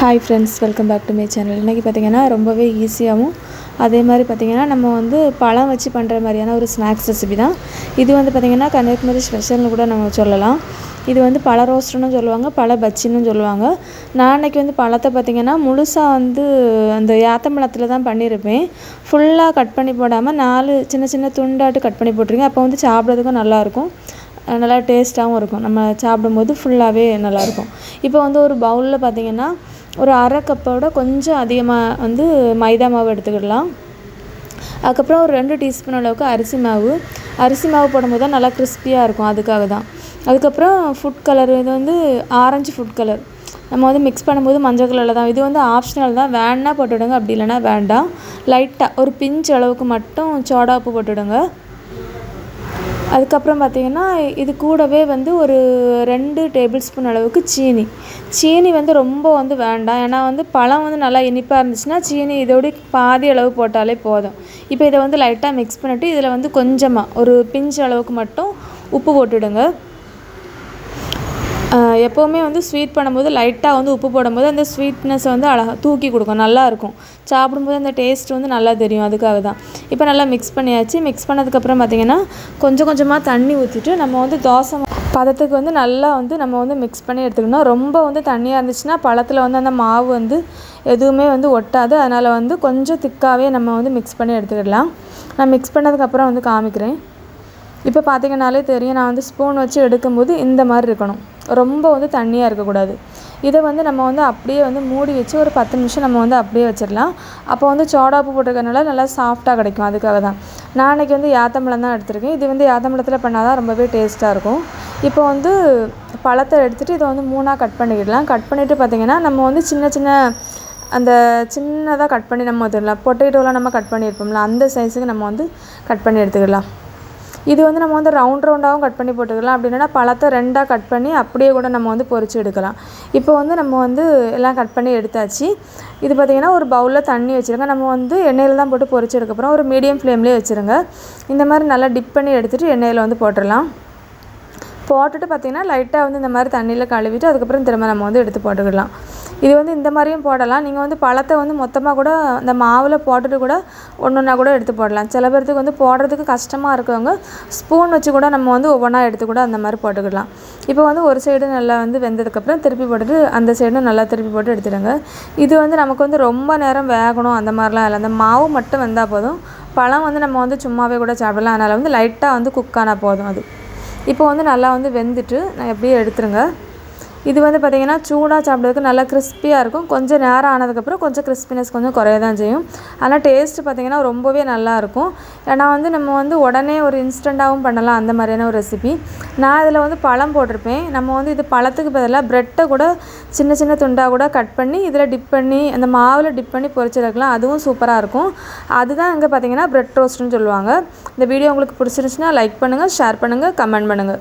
Hi friends welcome back to my channel இன்றைக்கி பார்த்திங்கன்னா ரொம்பவே ஈஸியாகவும் அதே மாதிரி பார்த்திங்கன்னா நம்ம வந்து பழம் வச்சு பண்ணுற மாதிரியான ஒரு ஸ்நாக்ஸ் ரெசிபி தான். இது வந்து பார்த்திங்கன்னா கன்னியாகுமரி ஸ்பெஷல்னு கூட நம்ம சொல்லலாம். இது வந்து பழ ரோஸ்ட்டுன்னு சொல்லுவாங்க பழ பச்சின்னு சொல்லுவாங்க. நான் அன்றைக்கி வந்து பழத்தை பார்த்திங்கன்னா முழுசாக வந்து அந்த யாத்தம்பழத்தில் தான் பண்ணியிருப்பேன் ஃபுல்லாக கட் பண்ணி போடாமல் நாலு சின்ன சின்ன துண்டாட்டு கட் பண்ணி போட்டிருக்கேன். அப்போ வந்து சாப்பிட்றதுக்கும் நல்லாயிருக்கும் நல்லா டேஸ்ட்டாகவும் இருக்கும். நம்ம சாப்பிடும்போது ஃபுல்லாகவே நல்லாயிருக்கும் இப்போ வந்து ஒரு பவுலில் பார்த்திங்கன்னா ஒரு அரை கப்போட கொஞ்சம் அதிகமாக வந்து மைதா மாவு எடுத்துக்கிடலாம். அதுக்கப்புறம் ஒரு ரெண்டு டீஸ்பூன் அளவுக்கு அரிசி மாவு. அரிசி மாவு போடும்போது தான் நல்லா கிறிஸ்பியாக இருக்கும் அதுக்காக தான். அதுக்கப்புறம் ஃபுட் கலர் இது வந்து ஆரஞ்சு ஃபுட் கலர் நம்ம வந்து மிக்ஸ் பண்ணும்போது மஞ்சள் கலரில் தான். இது வந்து ஆப்ஷனல் தான். வேண்டாம் போட்டுவிடுங்க அப்படி இல்லைன்னா வேண்டாம். லைட்டாக ஒரு பிஞ்ச் அளவுக்கு மட்டும் சோடா உப்பு போட்டுவிடுங்க. அதுக்கப்புறம் பார்த்திங்கன்னா இது கூடவே வந்து ஒரு ரெண்டு டேபிள் ஸ்பூன் அளவுக்கு சீனி. சீனி வந்து ரொம்ப வந்து வேண்டாம். ஏன்னா வந்து பழம் வந்து நல்லா இனிப்பாக இருந்துச்சுன்னா சீனி இதோட பாதி அளவு போட்டாலே போதும். இப்போ இதை வந்து லைட்டாக மிக்ஸ் பண்ணிவிட்டு இதில் வந்து கொஞ்சமாக ஒரு பிஞ்ச் அளவுக்கு மட்டும் உப்பு போட்டுவிடுங்க எப்போவுமே வந்து ஸ்வீட் பண்ணும்போது லைட்டாக வந்து உப்பு போடும்போது அந்த ஸ்வீட்னஸ் வந்து அழகாக தூக்கி கொடுக்கும் நல்லாயிருக்கும். சாப்பிடும்போது அந்த டேஸ்ட் வந்து நல்லா தெரியும் அதுக்காக தான். இப்போ நல்லா மிக்ஸ் பண்ணியாச்சு. மிக்ஸ் பண்ணதுக்கப்புறம் பார்த்திங்கன்னா கொஞ்சம் கொஞ்சமாக தண்ணி ஊற்றிட்டு நம்ம வந்து தோசை பதத்துக்கு வந்து நல்லா வந்து நம்ம வந்து மிக்ஸ் பண்ணி எடுத்துக்கணும். ரொம்ப வந்து தண்ணியாக இருந்துச்சுன்னா பழத்தில் வந்து அந்த மாவு வந்து எதுவுமே வந்து ஒட்டாது. அதனால் வந்து கொஞ்சம் திக்காகவே நம்ம வந்து மிக்ஸ் பண்ணி எடுத்துக்கிடலாம். நான் மிக்ஸ் பண்ணதுக்கப்புறம் வந்து காமிக்கிறேன். இப்போ பார்த்திங்கனாலே தெரியும் நான் வந்து ஸ்பூன் வச்சு எடுக்கும்போது இந்த மாதிரி இருக்கணும். ரொம்ப வந்து தண்ணியாக இருக்கக்கூடாது. இதை வந்து நம்ம வந்து அப்படியே வந்து மூடி வச்சு ஒரு பத்து நிமிஷம் நம்ம வந்து அப்படியே வச்சிடலாம். அப்போ வந்து சோடாப்பு போட்டிருக்கனால நல்லா சாஃப்டாக கிடைக்கும். அதுக்காக தான். நான் அன்றைக்கி வந்து ஏத்தம்பழம் தான் எடுத்திருக்கேன். இது வந்து ஏத்தம்பழத்தில் பண்ணால் தான் ரொம்பவே டேஸ்ட்டாக இருக்கும். இப்போ வந்து பழத்தை எடுத்துகிட்டு இதை வந்து மூணாக கட் பண்ணிக்கிடலாம். கட் பண்ணிவிட்டு பார்த்திங்கன்னா நம்ம வந்து சின்ன சின்ன அந்த சின்னதாக கட் பண்ணி நம்ம எடுத்துக்கலாம் பொட்டேட்டோலாம் நம்ம கட் பண்ணியிருப்போம்ல அந்த சைஸுக்கு நம்ம வந்து கட் பண்ணி எடுத்துக்கிடலாம். இது வந்து நம்ம வந்து ரவுண்ட் ரவுண்டாகவும் கட் பண்ணி போட்டுக்கலாம். அப்படின்னா பழத்தை ரெண்டாக கட் பண்ணி அப்படியே கூட நம்ம வந்து பொறிச்சு எடுக்கலாம். இப்போ வந்து நம்ம வந்து எல்லாம் கட் பண்ணி எடுத்தாச்சு. இது பார்த்திங்கன்னா ஒரு பவுலில் தண்ணி வச்சுருங்க. நம்ம வந்து எண்ணெயில் தான் போட்டு பொறிச்சு எடுக்கப்புறம் ஒரு மீடியம் ஃப்ளேம்லேயே வச்சுருங்க. இந்த மாதிரி நல்லா டிப் பண்ணி எடுத்துகிட்டு எண்ணெயில் வந்து போட்டுடலாம். போட்டுட்டு பார்த்திங்கன்னா லைட்டாக வந்து இந்த மாதிரி தண்ணியில் கழுவிட்டு அதுக்கப்புறம் திரும்ப நம்ம வந்து எடுத்து போட்டுக்கலாம். இது வந்து இந்த மாதிரியும் போடலாம். நீங்கள் வந்து பழத்தை வந்து மொத்தமாக கூட அந்த மாவில் போட்டுட்டு கூட ஒன்று ஒன்றா கூட எடுத்து போடலாம். சில பேர்த்துக்கு வந்து போடுறதுக்கு கஷ்டமாக இருக்கவங்க ஸ்பூன் வச்சு கூட நம்ம வந்து ஒவ்வொன்றா எடுத்து கூட அந்த மாதிரி போட்டுக்கிடலாம் இப்போ வந்து ஒரு சைடு நல்லா வந்து வெந்ததுக்கப்புறம் திருப்பி போட்டுட்டு அந்த சைடும் நல்லா திருப்பி போட்டு எடுத்துடுங்க. இது வந்து நமக்கு வந்து ரொம்ப நேரம் வேகணும் அந்த மாதிரிலாம் இல்லை. அந்த மாவு மட்டும் வெந்தால் போதும். பழம் வந்து நம்ம வந்து சும்மாவே கூட சாப்பிடலாம். அதனால் வந்து லைட்டாக வந்து குக் ஆனால் போதும் அது. இப்போ வந்து நல்லா வந்து வெந்துட்டு நான் எப்படியே எடுத்துருங்க இது வந்து பார்த்திங்கன்னா சூடாக சாப்பிட்றதுக்கு நல்லா கிறிஸ்பியாக இருக்கும். கொஞ்சம் நேரம் ஆனதுக்கப்புறம் கொஞ்சம் கிறிஸ்பினஸ் கொஞ்சம் குறைய தான் செய்யும். ஆனால் டேஸ்ட்டு பார்த்திங்கன்னா ரொம்பவே நல்லாயிருக்கும் ஏன்னா வந்து நம்ம வந்து உடனே ஒரு இன்ஸ்டண்ட்டாகவும் பண்ணலாம் அந்த மாதிரியான ஒரு ரெசிபி நான் இதில் வந்து பழம் போட்டிருப்பேன். நம்ம வந்து இது பழத்துக்கு பதிலாக ப்ரெட்டை கூட சின்ன சின்ன துண்டாக கூட கட் பண்ணி இதில் டிப் பண்ணி அந்த மாவில் டிப் பண்ணி பொரிச்சிருக்கலாம். அதுவும் சூப்பராக இருக்கும். அதுதான் இங்கே பார்த்திங்கன்னா ப்ரெட் ரோஸ்ட்டுன்னு சொல்லுவாங்க. இந்த வீடியோ உங்களுக்கு பிடிச்சிருந்துச்சுன்னா லைக் பண்ணுங்கள் ஷேர் பண்ணுங்கள் கமெண்ட் பண்ணுங்கள்